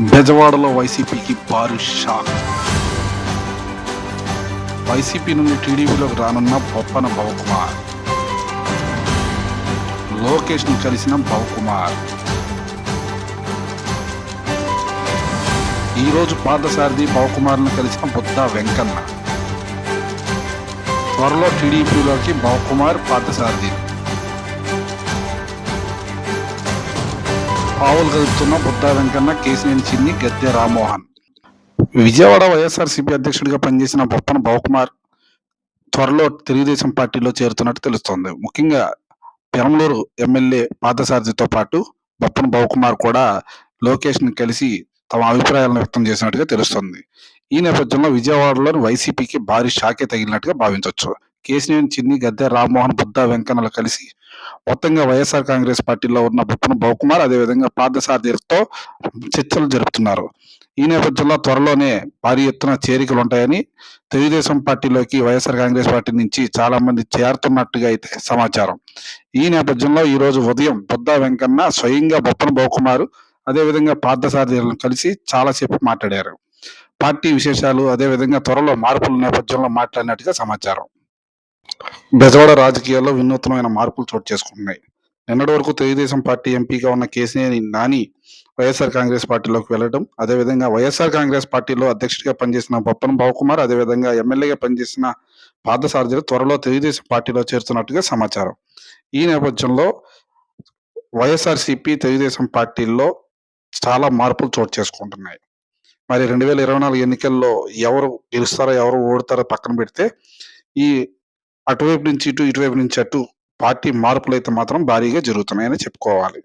బెజవాడలో వైసీపీకి భారీ షాక్. వైసీపీ నుండి టీడీపీలోకి రానున్న బొప్పన భవకుమార్. లోకేష్ను కలిసిన భవకుమార్. ఈరోజు పాదసారథి భవకుమార్ను కలిసిన బుద్ధ వెంకన్న. త్వరలో టీడీపీలోకి భవకుమార్ పార్థసారథి. పావులు కలుపుతున్న బుద్ధ వెంకన్న కేసినేని చిన్ని గద్దె రామ్మోహన్. విజయవాడ వైఎస్ఆర్సీపీ అధ్యక్షుడిగా పనిచేసిన బొప్పన భవకుమార్ త్వరలో తెలుగుదేశం పార్టీలో చేరుతున్నట్టు తెలుస్తోంది. ముఖ్యంగా పెరంలూరు ఎమ్మెల్యే పాదసారథితో పాటు బొప్పన భవకుమార్ కూడా లోకేష్ని కలిసి తమ అభిప్రాయాలను వ్యక్తం చేసినట్టుగా తెలుస్తోంది. ఈ నేపథ్యంలో విజయవాడలోని వైసీపీకి భారీ షాకే తగిలినట్టుగా భావించవచ్చు కేసినేని చిన్ని గద్దె రామ్మోహన్ బుద్ధ వెంకన్నలు కలిసి మొత్తంగా వైఎస్ఆర్ కాంగ్రెస్ పార్టీలో ఉన్న బొప్పన బహుకుమార్ అదేవిధంగా పార్థసారథితో చర్చలు జరుపుతున్నారు. ఈ నేపథ్యంలో త్వరలోనే భారీ ఎత్తున చేరికలు ఉంటాయని తెలుగుదేశం పార్టీలోకి వైఎస్ఆర్ కాంగ్రెస్ పార్టీ నుంచి చాలా మంది చేరుతున్నట్టుగా అయితే సమాచారం. ఈ నేపథ్యంలో ఈ రోజు ఉదయం బుద్ధ వెంకన్న స్వయంగా బొప్పన బహుకుమారు అదేవిధంగా పార్థసారథులను కలిసి చాలాసేపు మాట్లాడారు. పార్టీ విశేషాలు అదేవిధంగా త్వరలో మార్పుల నేపథ్యంలో మాట్లాడినట్టుగా సమాచారం. బెజవాడ రాజకీయాల్లో వినూత్నమైన మార్పులు చోటు చేసుకుంటున్నాయి. నిన్నటి వరకు తెలుగుదేశం పార్టీ ఎంపీగా ఉన్న కేసీఆర్ నాని వైఎస్ఆర్ కాంగ్రెస్ పార్టీలోకి వెళ్ళడం అదేవిధంగా వైఎస్ఆర్ కాంగ్రెస్ పార్టీలో అధ్యక్షుడిగా పనిచేసిన బొప్పన భావకుమార్ అదేవిధంగా ఎమ్మెల్యేగా పనిచేసిన పార్థసారథులు త్వరలో తెలుగుదేశం పార్టీలో చేరుతున్నట్టుగా సమాచారం. ఈ నేపథ్యంలో వైఎస్ఆర్సీపీ తెలుగుదేశం పార్టీల్లో చాలా మార్పులు చోటు చేసుకుంటున్నాయి. మరి రెండు వేల ఇరవై నాలుగు ఎన్నికల్లో ఎవరు గెలుస్తారో ఎవరు ఓడతారో పక్కన పెడితే ఈ అటువైపు నుంచి ఇటు ఇటువైపు నుంచి అటు పార్టీ మార్పులు అయితే మాత్రం భారీగా జరుగుతున్నాయని చెప్పుకోవాలి.